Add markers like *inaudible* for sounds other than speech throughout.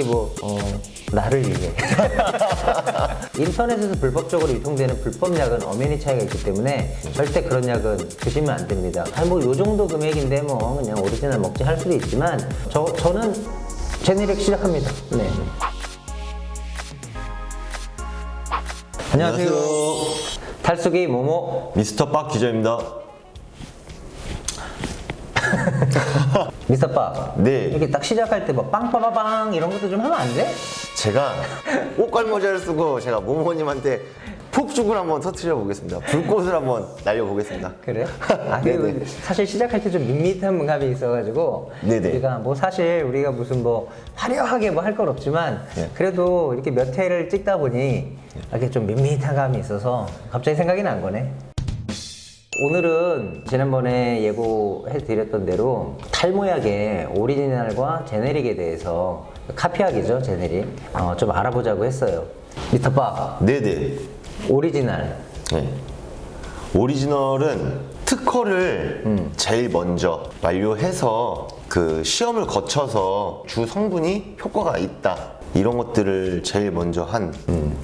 이게 뭐 어, 나를 위해 *laughs* 인터넷에서 불법적으로 유통되는 불법 약은 엄연히 차이가 있기 때문에 절대 그런 약은 드시면 안 됩니다. 아니 뭐요 정도 금액인데 뭐 그냥 오리지널 먹지 할 수도 있지만 저 저는 제네릭 시작합니다. 네. 안녕하세요. 탈수기 모모 미스터 빡 기자입니다. *laughs* 미스터 빠. 네. 이렇게 딱 시작할 때뭐 빵빠바빵 이런 것도 좀 하면 안 돼? 제가 옷갈 모자를 쓰고 제가 모모님한테 폭죽을 한번 터트려 보겠습니다. 불꽃을 한번 날려 보겠습니다. 그래? *laughs* 아, 그 네네. 사실 시작할 때 좀 밋밋한 감이 있어가지고 네네. 우리가 뭐 사실 우리가 무슨 뭐 화려하게 뭐 할 건 없지만 네. 그래도 이렇게 몇 회를 찍다 보니 이렇게 좀 밋밋한 감이 있어서 갑자기 생각이 난 거네. 오늘은 지난번에 예고해 드렸던 대로 탈모약의 오리지널과 제네릭에 대해서 카피약이죠 제네릭 어, 좀 알아보자고 했어요. 미터빠 네네. 오리지널 네. 오리지널은 특허를 제일 먼저 완료해서 그 시험을 거쳐서 주 성분이 효과가 있다. 이런 것들을 제일 먼저 한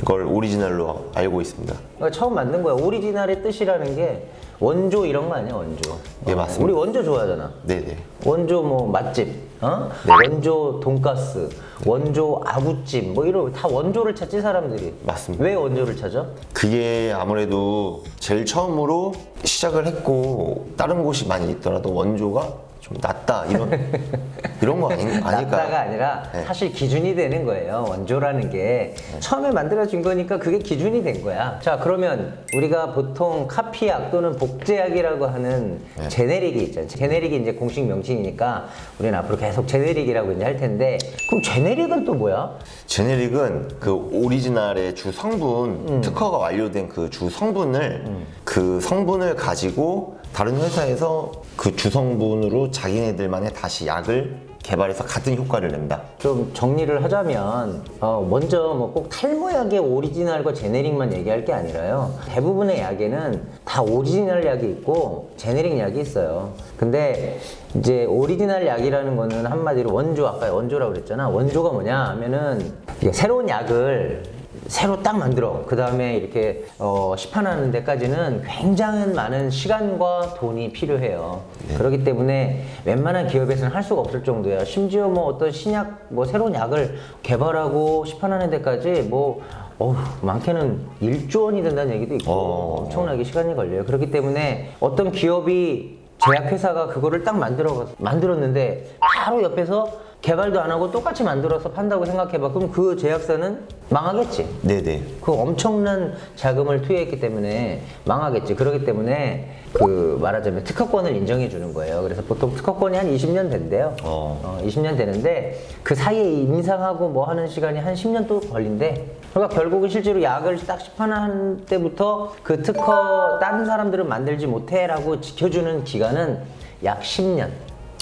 걸 오리지널로 알고 있습니다. 그러니까 처음 만든 거야. 오리지널의 뜻이라는 게 원조 이런 거 아니야, 원조. 예, 어, 맞습니다. 우리 원조 좋아하잖아. 네네. 원조 뭐 맛집, 어? 네. 원조 돈가스, 원조 아구찜, 뭐 이런 다 원조를 찾지 사람들이. 맞습니다. 왜 원조를 찾아? 그게 아무래도 제일 처음으로 시작을 했고 다른 곳이 많이 있더라도 원조가 좀 낫다 이런 *laughs* 이런 거 아니, 낫다가 아닐까요? 아니라 네. 사실 기준이 되는 거예요. 원조라는 게 처음에 만들어진 거니까 그게 기준이 된 거야. 자 그러면 우리가 보통 카피약 또는 복제약이라고 하는 네. 제네릭이 있잖아요. 제네릭이 이제 공식 명칭이니까 우리는 앞으로 계속 제네릭이라고 이제 할 텐데 그럼 제네릭은 또 뭐야? 제네릭은 그 오리지널의 주 성분 특허가 완료된 그 주 성분을 그 성분을 가지고 다른 회사에서 그 주 성분으로 자기네들만의 다시 약을 개발해서 같은 효과를 낸다. 좀 정리를 하자면 어, 먼저 뭐 꼭 탈모약의 오리지널과 제네릭만 얘기할 게 아니라요. 대부분의 약에는 다 오리지널 약이 있고 제네릭 약이 있어요. 근데 이제 오리지널 약이라는 거는 한마디로 원조 아까 원조라고 그랬잖아. 원조가 뭐냐 하면은 새로운 약을 새로 딱 만들어. 그 다음에 이렇게 어, 시판하는 데까지는 굉장히 많은 시간과 돈이 필요해요. 그렇기 때문에 웬만한 기업에서는 할 수가 없을 정도야 심지어 뭐 어떤 신약 뭐 새로운 약을 개발하고 시판하는 데까지 뭐 어휴, 많게는 1조 원이 된다는 얘기도 있고 어. 엄청나게 시간이 걸려요. 그렇기 때문에 어떤 기업이 제약회사가 그거를 딱 만들어 만들었는데 바로 옆에서 개발도 안 하고 똑같이 만들어서 판다고 생각해봐. 그럼 그 제약사는 망하겠지. 네네. 그 엄청난 자금을 투여했기 때문에 망하겠지. 그렇기 때문에 그 말하자면 특허권을 인정해 주는 거예요. 그래서 보통 특허권이 한 20년 된대요. 어. 어, 20년 되는데 그 사이에 임상하고 뭐 하는 시간이 한 10년 또 걸린대. 그러니까 결국은 실제로 약을 딱 시판한 때부터 그 특허 다른 사람들은 만들지 못해라고 지켜주는 기간은 약 10년.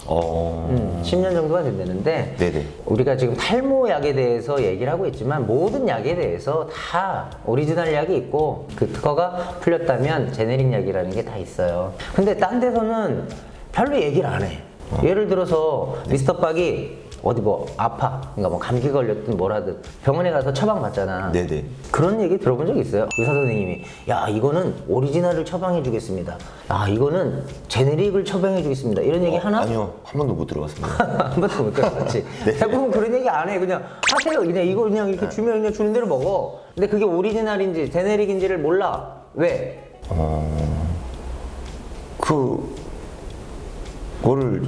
어. 음, 10년 정도가 된다는데 네네. 우리가 지금 탈모약에 대해서 얘기를 하고 있지만 모든 약에 대해서 다 오리지널 약이 있고 그 특허가 풀렸다면 제네릭 약이라는 게 다 있어요. 근데 딴 데서는 별로 얘기를 안 해. 예를 들어서 미스터 박이 어디 뭐 아파, 그러니까 뭐 감기 걸렸든 뭐라든 병원에 가서 처방 받잖아. 네네. 그런 얘기 들어본 적 있어요? 의사 선생님이 야 이거는 오리지널을 처방해 주겠습니다. 아 이거는 제네릭을 처방해 주겠습니다. 이런 얘기 하나? 아니요 한 번도 못 들어봤습니다. *laughs* 한 번도 못 들어봤지. 대부분 그런 얘기 안 해. 그냥 하세요. 그냥 이거 그냥 이렇게 주면 그냥 주는 대로 먹어. 근데 그게 오리지널인지 제네릭인지를 몰라. 왜? 그 그거를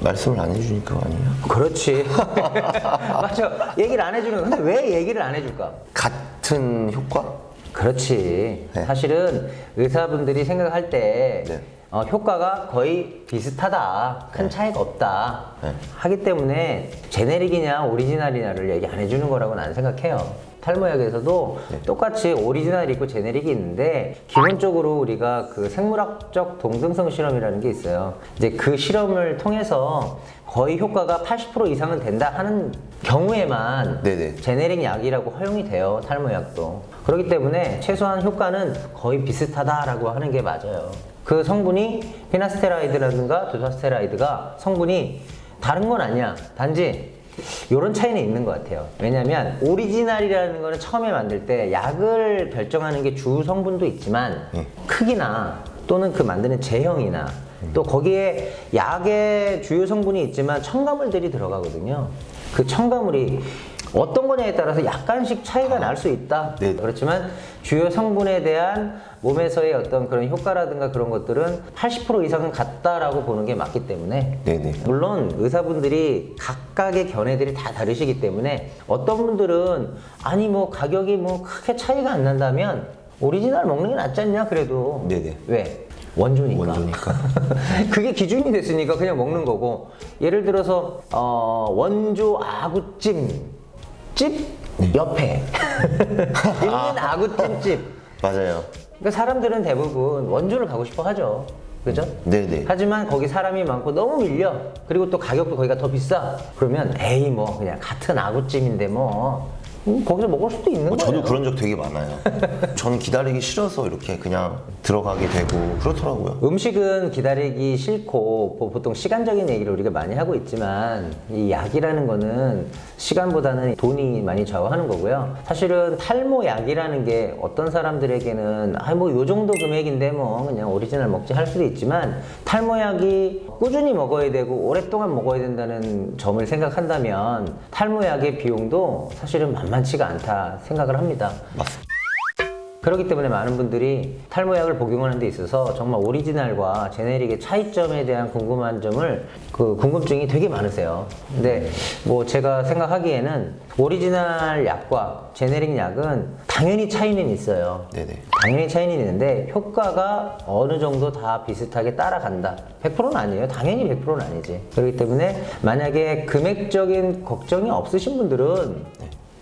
말씀을 안 해주니까 아니에요? 그렇지. *laughs* 맞아. 얘기를 안 해주는 거. 근데 왜 얘기를 안 해줄까? 같은 효과? 그렇지. 네. 사실은 의사분들이 생각할 때 네. 어, 효과가 거의 비슷하다. 큰 차이가 없다. 네. 하기 때문에 제네릭이냐 오리지널이냐를 얘기 안 해주는 거라고 나는 생각해요. 탈모약에서도 네. 똑같이 오리지널이 있고 제네릭이 있는데 기본적으로 우리가 그 생물학적 동등성 실험이라는 게 있어요. 이제 그 실험을 통해서 거의 효과가 80% 이상은 된다 하는 경우에만 네네. 제네릭 약이라고 허용이 돼요 탈모약도 그렇기 때문에 최소한 효과는 거의 비슷하다라고 하는 게 맞아요 그 성분이 피나스테라이드라든가 두사스테라이드가 성분이 다른 건 아니야 단지 이런 차이는 있는 것 같아요. 왜냐하면 오리지널이라는 거는 처음에 만들 때 약을 결정하는 게 주 성분도 있지만 크기나 또는 그 만드는 제형이나 또 거기에 약의 주요 성분이 있지만 첨가물들이 들어가거든요. 그 첨가물이 어떤 거냐에 따라서 약간씩 차이가 날 수 있다. 네. 그렇지만 주요 성분에 대한 몸에서의 어떤 그런 효과라든가 그런 것들은 80% 이상은 같다라고 보는 게 맞기 때문에 네네. 물론 의사분들이 각각의 견해들이 다 다르시기 때문에 어떤 분들은 아니 뭐 가격이 뭐 크게 차이가 안 난다면 오리지널 먹는 게 낫지 않냐 그래도 네네. 왜? 원조니까. 원조니까. *laughs* 그게 기준이 됐으니까 그냥 먹는 거고 예를 들어서 어, 원조 아구찜 집 네. 옆에 *laughs* 있는 아구찜집 맞아요. 그러니까 사람들은 대부분 원조를 가고 싶어 하죠. 그죠? 네네. 하지만 거기 사람이 많고 너무 밀려. 그리고 또 가격도 거기가 더 비싸. 그러면 에이 뭐 그냥 같은 아구찜인데 뭐 음, 거기서 먹을 수도 있는 뭐 거예요. 저도 그런 적 되게 많아요. *laughs* 저는 기다리기 싫어서 이렇게 그냥 들어가게 되고 그렇더라고요. 음식은 기다리기 싫고 뭐 보통 시간적인 얘기를 우리가 많이 하고 있지만 이 약이라는 거는 시간보다는 돈이 많이 좌우하는 거고요. 사실은 탈모 약이라는 게 어떤 사람들에게는 아뭐요 정도 금액인데 뭐 그냥 오리지널 먹지 할 수도 있지만 탈모 약이 꾸준히 먹어야 되고 오랫동안 먹어야 된다는 점을 생각한다면 탈모 약의 비용도 사실은 만만 치가 않다 생각을 합니다. 맞습니다. 그렇기 때문에 많은 분들이 탈모약을 복용하는 데 있어서 정말 오리지널과 제네릭의 차이점에 대한 궁금한 점을 그 궁금증이 되게 많으세요. 근데 뭐 제가 생각하기에는 오리지널 약과 제네릭 약은 당연히 차이는 있어요. 네네. 당연히 차이는 있는데 효과가 어느 정도 다 비슷하게 따라간다. 100%는 아니에요. 당연히 100%는 아니지. 그렇기 때문에 만약에 금액적인 걱정이 없으신 분들은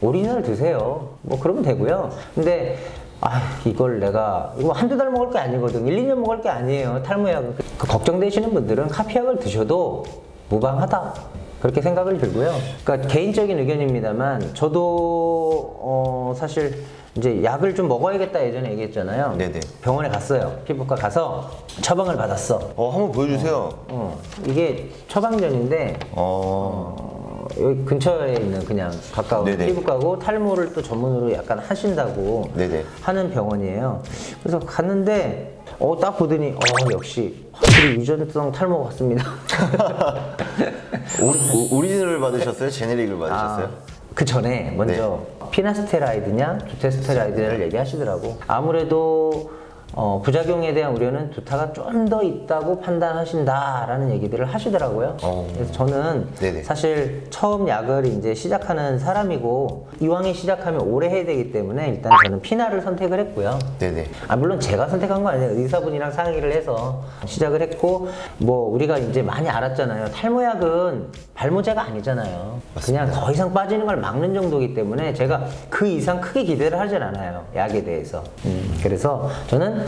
오리지널 드세요. 뭐 그러면 되고요. 근데 아 이걸 내가 이거 한두 달 먹을 게 아니거든. 1, 2년 먹을 게 아니에요. 탈모약은. 그 걱정되시는 분들은 카피약을 드셔도 무방하다. 그렇게 생각을 들고요. 그러니까 개인적인 의견입니다만 저도 어 사실 이제 약을 좀 먹어야겠다 예전에 얘기했잖아요. 네네. 병원에 갔어요. 피부과 가서 처방을 받았어. 어, 한번 보여주세요. 어, 이게 처방전인데 어, 어, 여기 근처에 있는 그냥 가까운 네네. 피부과고 탈모를 또 전문으로 약간 하신다고 네네. 하는 병원이에요. 그래서 갔는데 어, 딱 보더니 어, 역시 확실히 유전성 탈모 같습니다. *laughs* 오, 리지널을 받으셨어요? 제네릭을 받으셨어요? 그 전에 먼저 네. 피나스테라이드냐 두테스테라이드냐를 얘기하시더라고. 아무래도 어, 부작용에 대한 우려는 두타가 좀 더 있다고 판단하신다라는 얘기들을 하시더라고요. 어. 그래서 저는 네네. 사실 처음 약을 이제 시작하는 사람이고 이왕에 시작하면 오래 해야 되기 때문에 일단 저는 피나를 선택을 했고요. 네네. 아 물론 제가 선택한 거 아니에요 의사분이랑 상의를 해서 시작을 했고 뭐 우리가 이제 많이 알았잖아요 탈모약은 발모제가 아니잖아요 그냥 더 이상 빠지는 걸 막는 정도이기 때문에 제가 그 이상 크게 기대를 하진 않아요 약에 대해서 음, 그래서 저는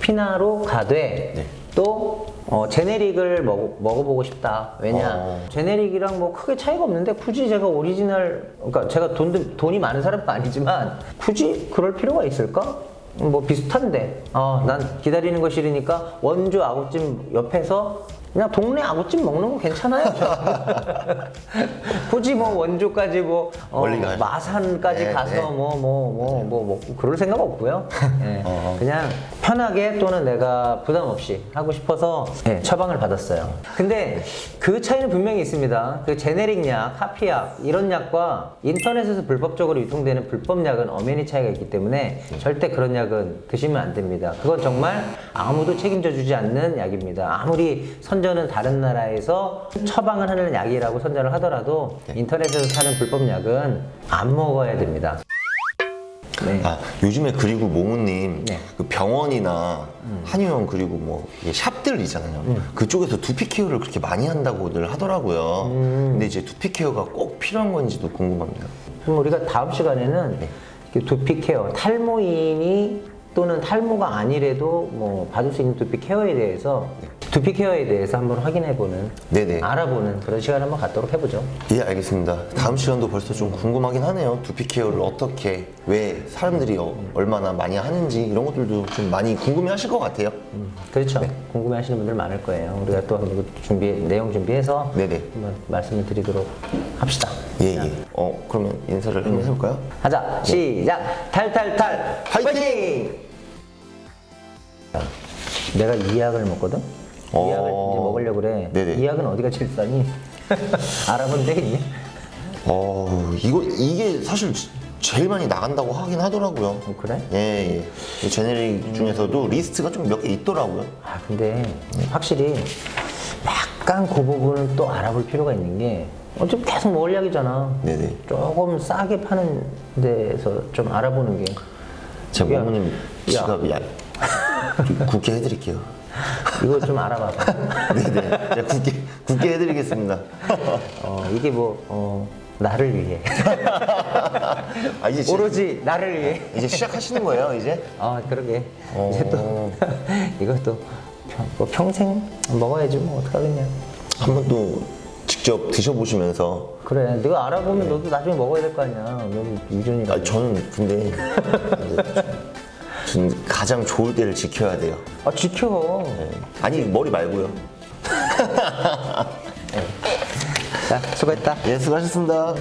피나로 가되 네. 또 어, 제네릭을 먹, 먹어보고 싶다. 왜냐? 어. 제네릭이랑 뭐 크게 차이가 없는데 굳이 제가 오리지널, 그러니까 제가 돈, 돈이 많은 사람도 아니지만 굳이 그럴 필요가 있을까? 뭐 비슷한데. 어, 난 기다리는 거 싫으니까 원조 아구찜 옆에서 그냥 동네 아구찜 먹는 거 괜찮아요. 저. *laughs* 굳이 뭐 원조까지 뭐 어, 멀리 가- 마산까지 네, 가서 네. 뭐 뭐 뭐뭐 먹고 그럴 생각 없고요. 예. *laughs* 어. 그냥 편하게 또는 내가 부담 없이 하고 싶어서 예, 처방을 받았어요. 근데 그 차이는 분명히 있습니다. 그 제네릭 약, 카피약 이런 약과 인터넷에서 불법적으로 유통되는 불법 약은 엄연히 차이가 있기 때문에 절대 그런 약은 드시면 안 됩니다. 그건 정말 아무도 책임져 주지 않는 약입니다. 아무리 선 전은 다른 나라에서 처방을 하는 약이라고 선전을 하더라도 인터넷에서 사는 불법 약은 안 먹어야 됩니다. 네. 아, 요즘에 그리고 모모님 네. 그 병원이나 한의원 그리고 뭐 이게 샵들 있잖아요. 음. 그쪽에서 두피 케어를 그렇게 많이 한다고들 하더라고요. 음. 근데 이제 두피 케어가 꼭 필요한 건지도 궁금합니다. 그럼 우리가 다음 시간에는 그 두피 케어, 탈모인이 또는 탈모가 아니래도 뭐 받을 수 있는 두피 케어에 대해서 두피 케어에 대해서 한번 확인해보는, 네네. 알아보는 그런 시간 한번 갖도록 해보죠. 예, 알겠습니다. 다음 시간도 벌써 좀 궁금하긴 하네요. 두피 케어를 어떻게, 왜 사람들이 어- 얼마나 많이 하는지 이런 것들도 좀 많이 궁금해 하실 것 같아요. 그렇죠. 궁금해하시는 분들 많을 거예요. 우리가 또 한번 준비 내용 준비해서 네네. 한번 말씀을 드리도록 합시다. 예, 예. 어, 그러면 인사를 한번 해볼까요? 하자. 시작. 탈탈탈. 화이팅! 자, 내가 이 약을 먹거든. 이 어. 약을 이제 먹으려고 그래. 네네. 이 약은 어디가 제일 싸니? 알아본 데 있니? 어, 이거, 이게 사실 제일 많이 나간다고 하긴 하더라고요. 어, 그래? 예, 예. 이 제네릭 중에서도 리스트가 좀 몇 개 있더라고요. 아 근데 확실히 약간 그 부분은 또 알아볼 필요가 있는 게 어차피 계속 먹을 약이잖아. 네네. 조금 싸게 파는 데서 좀 알아보는 게 제가 야, 어머님 야. 지갑 야, 좀 굳게 해드릴게요. *laughs* 이거 좀 알아봐봐. *laughs* 네네. 제가 굳게, 굳게 해드리겠습니다. *laughs* 어, 이게 뭐 어, *laughs* 나를 위해 아, 이제, 지- 오로지 나를 위해. 이제 시작하시는 거예요, 이제? 아 그러게 어. 이제 또 *laughs* 이것도 평, 뭐 평생 먹어야지 뭐 어떡하겠냐. 한번 또 직접 드셔보시면서 그래 네가 알아보면 너도 나중에 먹어야 될 거 아니야. 너도 유전이라. 아, 저는 근데 *laughs* 전 가장 좋을 때를 지켜야 돼요. 아 지켜. 네. 아니 머리 말고요. 자 수고했다. 예, 수고하셨습니다.